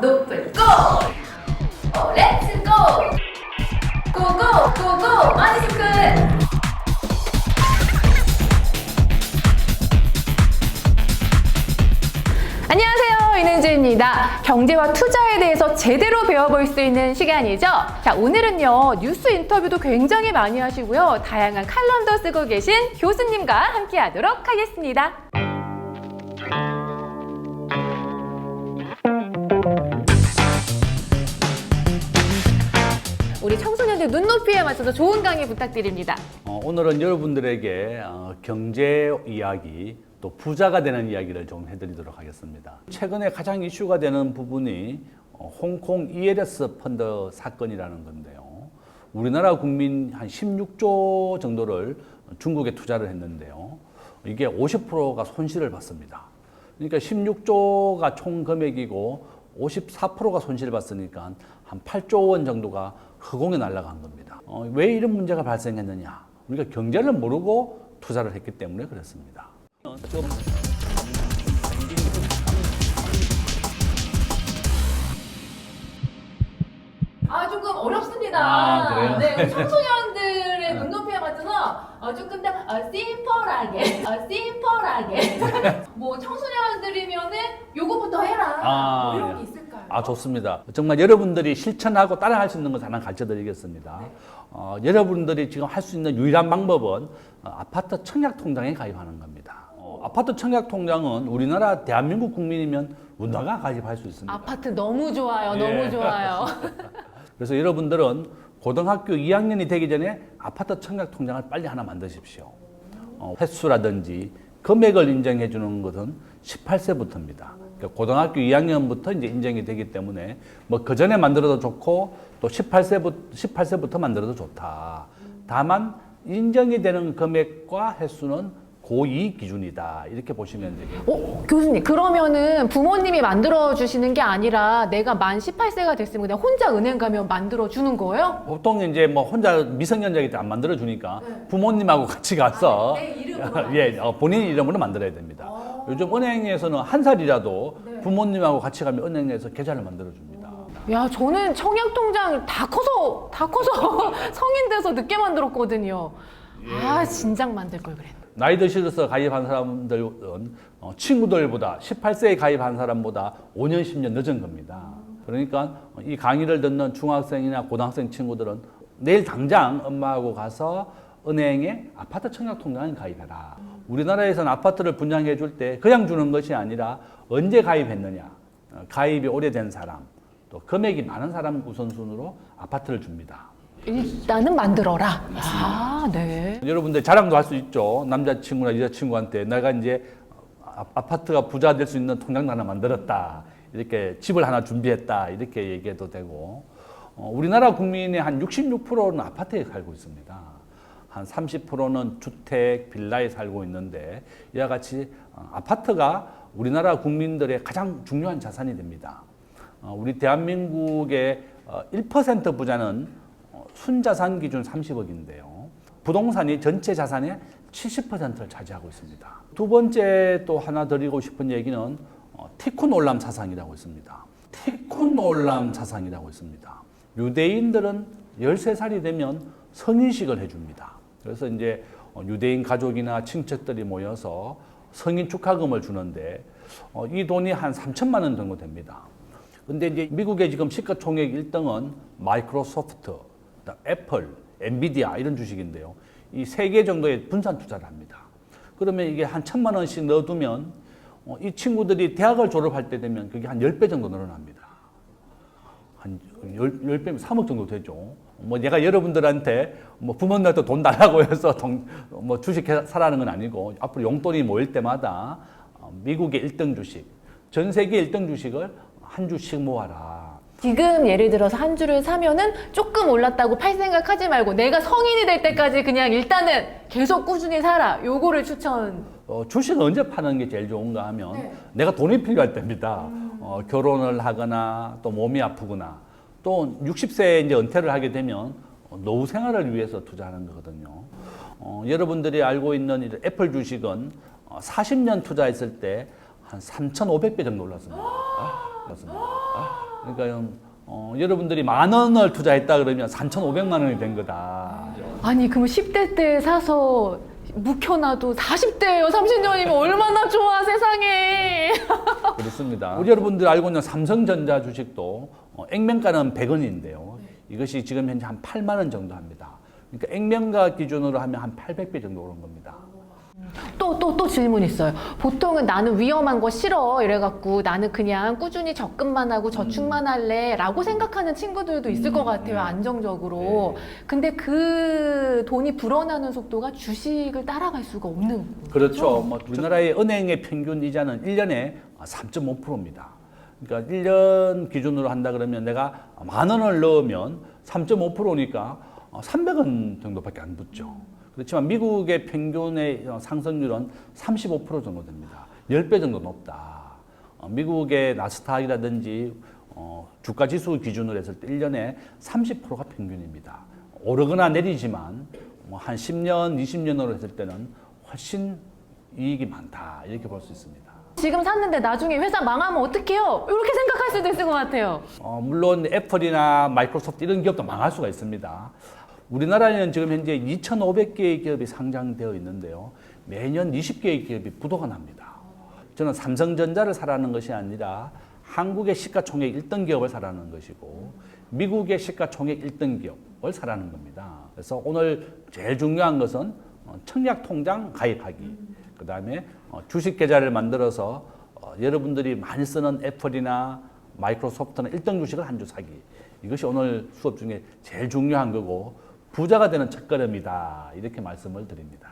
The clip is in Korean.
높은 골! 오, 렛츠 고! 고고! 고고! 마니스크! 안녕하세요. 이은주입니다. 경제와 투자에 대해서 제대로 배워볼 수 있는 시간이죠. 자, 오늘은요, 뉴스 인터뷰도 굉장히 많이 하시고요. 다양한 칼럼도 쓰고 계신 교수님과 함께 하도록 하겠습니다. 청소년들 눈높이에 맞춰서 좋은 강의 부탁드립니다. 어, 오늘은 여러분들에게 어, 경제 이야기 또 부자가 되는 이야기를 좀 해드리도록 하겠습니다. 최근에 가장 이슈가 되는 부분이 어, 홍콩 ELS 펀드 사건이라는 건데요. 우리나라 국민 한 16조 정도를 중국에 투자를 했는데요. 이게 50%가 손실을 봤습니다. 그러니까 16조가 총 금액이고 54%가 손실을 봤으니까 한 8조 원 정도가 허공에 날아간 겁니다. 어, 왜 이런 문제가 발생했느냐? 우리가 경제를 모르고 투자를 했기 때문에 그렇습니다. 아 조금 어렵습니다. 아, 그래요? 네, 우리 청소년들의 눈높이에 맞춰서 어, 조금 더 어, 심플하게, 어, 심플하게. 뭐 청소년들이면은 요거부터 해라. 아, 뭐 이런 예. 게 있을까요? 아 좋습니다. 정말 여러분들이 실천하고 따라할 수 있는 것을 하나 가르쳐 드리겠습니다. 어, 여러분들이 지금 할 수 있는 유일한 방법은 어, 아파트 청약 통장에 가입하는 겁니다. 어, 아파트 청약 통장은 우리나라 대한민국 국민이면 누나가 가입할 수 있습니다. 아파트 너무 좋아요, 예. 너무 좋아요. 그래서 여러분들은 고등학교 2학년이 되기 전에 아파트 청약 통장을 빨리 하나 만드십시오. 어, 횟수라든지 금액을 인정해 주는 것은 18세부터입니다. 그러니까 고등학교 2학년부터 이제 인정이 되기 때문에 뭐 그 전에 만들어도 좋고 또 18세부터 18세부터 만들어도 좋다. 다만 인정이 되는 금액과 횟수는 고2 기준이다. 이렇게 보시면 되겠고. 어, 교수님, 그러면은 부모님이 만들어 주시는 게 아니라 내가 만 18세가 됐으면 그냥 혼자 은행 가면 만들어 주는 거예요? 보통 이제 뭐 혼자 미성년자기 때안 만들어 주니까 부모님하고 같이 가서 네, 내 이름으로 예 어, 본인 이름으로 만들어야 됩니다. 요즘 은행에서는 한 살이라도 부모님하고 같이 가면 은행에서 계좌를 만들어 줍니다. 야, 저는 청약 통장 다 커서, 다 커서 성인 돼서 늦게 만들었거든요. 아, 진작 만들 걸 그랬네. 나이 드셔서 가입한 사람들은 어, 친구들보다 18세에 가입한 사람보다 5년 10년 늦은 겁니다. 그러니까 이 강의를 듣는 중학생이나 고등학생 친구들은 내일 당장 엄마하고 가서 은행에 아파트 청약 통장에 가입해라. 우리나라에서는 아파트를 분양해 줄 때 그냥 주는 것이 아니라 언제 가입했느냐, 어, 가입이 오래된 사람, 또 금액이 많은 사람 우선순위로 아파트를 줍니다. 일단은 만들어라. 아, 네. 여러분들 자랑도 할 수 있죠. 남자친구나 여자친구한테 내가 이제 아- 아파트가 부자 될 수 있는 통장도 하나 만들었다. 이렇게 집을 하나 준비했다. 이렇게 얘기해도 되고. 어, 우리나라 국민의 한 66%는 아파트에 살고 있습니다. 한 30%는 주택, 빌라에 살고 있는데 이와 같이 어, 아파트가 우리나라 국민들의 가장 중요한 자산이 됩니다. 어, 우리 대한민국의 어, 1% 부자는 어, 순자산 기준 30억인데요. 부동산이 전체 자산의 70%를 차지하고 있습니다. 두 번째 또 하나 드리고 싶은 얘기는 어, 티쿤 올람 사상이라고 있습니다. 티쿤 올람 사상이라고 있습니다. 유대인들은 13살이 되면 성인식을 해줍니다. 그래서 이제 어, 유대인 가족이나 친척들이 모여서 성인 축하금을 주는데 어, 이 돈이 한 3천만 원 정도 됩니다. 근데 이제 미국의 지금 시가총액 1등은 마이크로소프트, 애플, 엔비디아 이런 주식인데요. 이 세 개 정도의 분산 투자를 합니다. 그러면 이게 한 천만 원씩 넣어두면 어, 이 친구들이 대학을 졸업할 때 되면 그게 한 10배 정도 늘어납니다. 한 10, 10배면 3억 정도 되죠. 뭐 내가 여러분들한테 뭐 부모님한테 돈 달라고 해서 동, 뭐 주식 해- 사라는 건 아니고 앞으로 용돈이 모일 때마다 어, 미국의 1등 주식, 전 세계 1등 주식을 한 주씩 모아라. 지금 예를 들어서 한 주를 사면은 조금 올랐다고 팔 생각하지 말고 내가 성인이 될 때까지 그냥 일단은 계속 꾸준히 살아. 요거를 추천. 어, 주식을 언제 파는 게 제일 좋은가 하면 네. 내가 돈이 필요할 때입니다. 어, 결혼을 하거나 또 몸이 아프거나 또 60세에 이제 은퇴를 하게 되면 어, 노후 생활을 위해서 투자하는 거거든요. 어, 여러분들이 알고 있는 이 애플 주식은 어, 40년 투자했을 때 한 3,500배 정도 올랐습니다. 아, 올랐습니다. 아, 그러니까 어, 여러분들이 만 원을 투자했다 그러면 3,500만 원이 된 거다. 아니 그럼 10대 때 사서 묵혀놔도 40대예요. 30년이면 얼마나 좋아 세상에. 그렇습니다. 우리 여러분들 알고 있는 삼성전자 주식도 어, 액면가는 100원인데요. 이것이 지금 현재 한 8만 원 정도 합니다. 그러니까 액면가 기준으로 하면 한 800배 정도 오른 겁니다. 또 또 또 질문 있어요. 보통은 나는 위험한 거 싫어 이래갖고 나는 그냥 꾸준히 적금만 하고 저축만 할래 라고 생각하는 친구들도 있을 것 같아요. 안정적으로. 근데 그 돈이 불어나는 속도가 주식을 따라갈 수가 없는. 그렇죠. 뭐 우리나라의 은행의 평균 이자는 1년에 3.5%입니다. 그러니까 1년 기준으로 한다 그러면 내가 만 원을 넣으면 3.5%니까 300원 정도밖에 안 붙죠. 그렇지만 미국의 평균의 상승률은 35% 정도 됩니다. 10배 정도 높다. 어, 미국의 나스닥이라든지 어, 주가 지수 기준으로 했을 때 1년에 30%가 평균입니다. 오르거나 내리지만 뭐한 10년, 20년으로 했을 때는 훨씬 이익이 많다. 이렇게 볼 수 있습니다. 지금 샀는데 나중에 회사 망하면 어떡해요? 이렇게 생각할 수도 있을 것 같아요. 어, 물론 애플이나 마이크로소프트 이런 기업도 망할 수가 있습니다. 우리나라에는 지금 현재 2,500개의 기업이 상장되어 있는데요. 매년 20개의 기업이 부도가 납니다. 저는 삼성전자를 사라는 것이 아니라 한국의 시가총액 1등 기업을 사라는 것이고 미국의 시가총액 1등 기업을 사라는 겁니다. 그래서 오늘 제일 중요한 것은 어, 청약 통장 가입하기. 그 다음에 주식 계좌를 만들어서 어, 여러분들이 많이 쓰는 애플이나 마이크로소프트는 1등 주식을 한 주 사기. 이것이 오늘 수업 중에 제일 중요한 거고 부자가 되는 첫걸음이다. 이렇게 말씀을 드립니다.